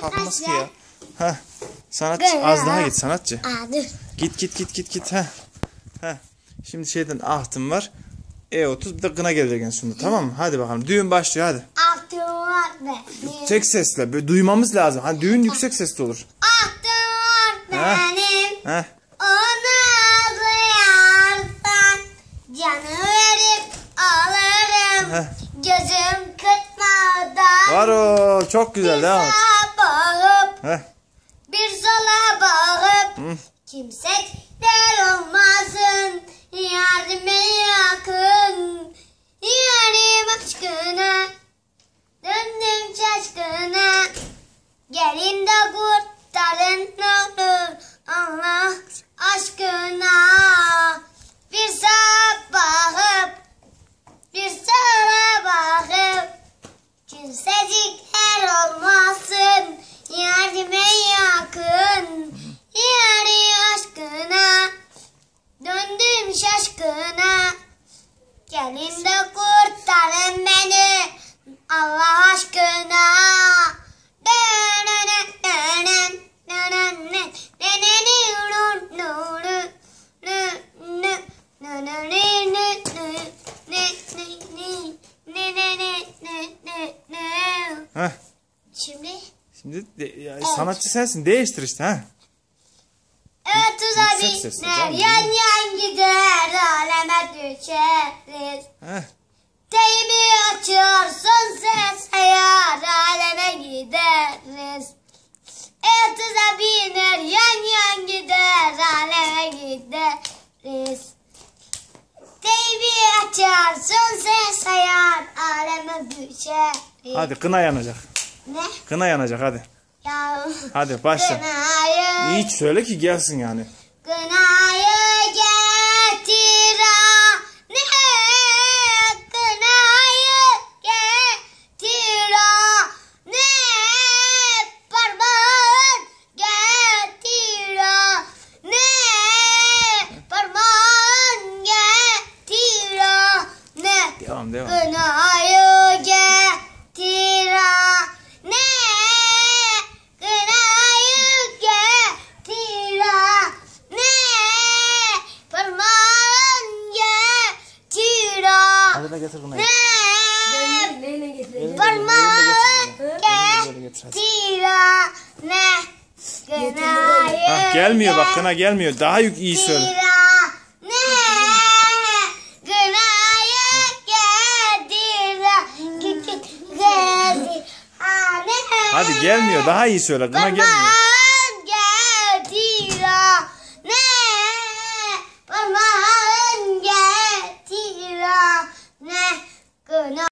kalkmaz ki ya. Sanatçı Gel az daha git sanatçı. Git git git git git. Heh. Heh. Şimdi şeyden ahtım var. E30 bir de kına gelecek en sonunda tamam mı? Hadi bakalım. Düğün başlıyor hadi. Altın var benim. Yüksek sesle. Böyle duymamız lazım. Hani düğün yüksek sesli olur. Altın var Ha. benim. Heh. Onu alırsan canı verip alırım. Heh. Gözüm kırpmadan. Var o. Çok güzel. Devam et. Heh. bir sola bakıp Hı. kimseler şaşkına Gelin de kurtarın beni Allah aşkına Heh. Şimdi Şimdi de- ya, sanatçı sensin. Değiştir işte. ha. Evet Yüksek sesle uzabinler canım, Heh. Teybi açıyorsun ses hayal aleme gideriz. Evet uzabinler yan yan gider aleme gideriz. Teybi açarsın ses hayal aleme düşeriz. Hadi kına yanacak. Ne? Kına yanacak hadi. Ya. Hadi başla. Kınayı İyi söyle ki gelsin yani. Kınayı getir ne Kınayı getir ne Parmağın getir ne Parmağın getir ne Devam devam. Kınayı getir ne? Kınayı getir ne? Parmağın getir Hadi de getir kınayı. ne? Parmağın böyle getir. getir ne? Hah, gelmiyor bak kına gelmiyor. Daha yük iyi söyle. getir ne Kınayı getir getir getir ne Hadi gelmiyor. Daha iyi söyle. Kına gelmiyor.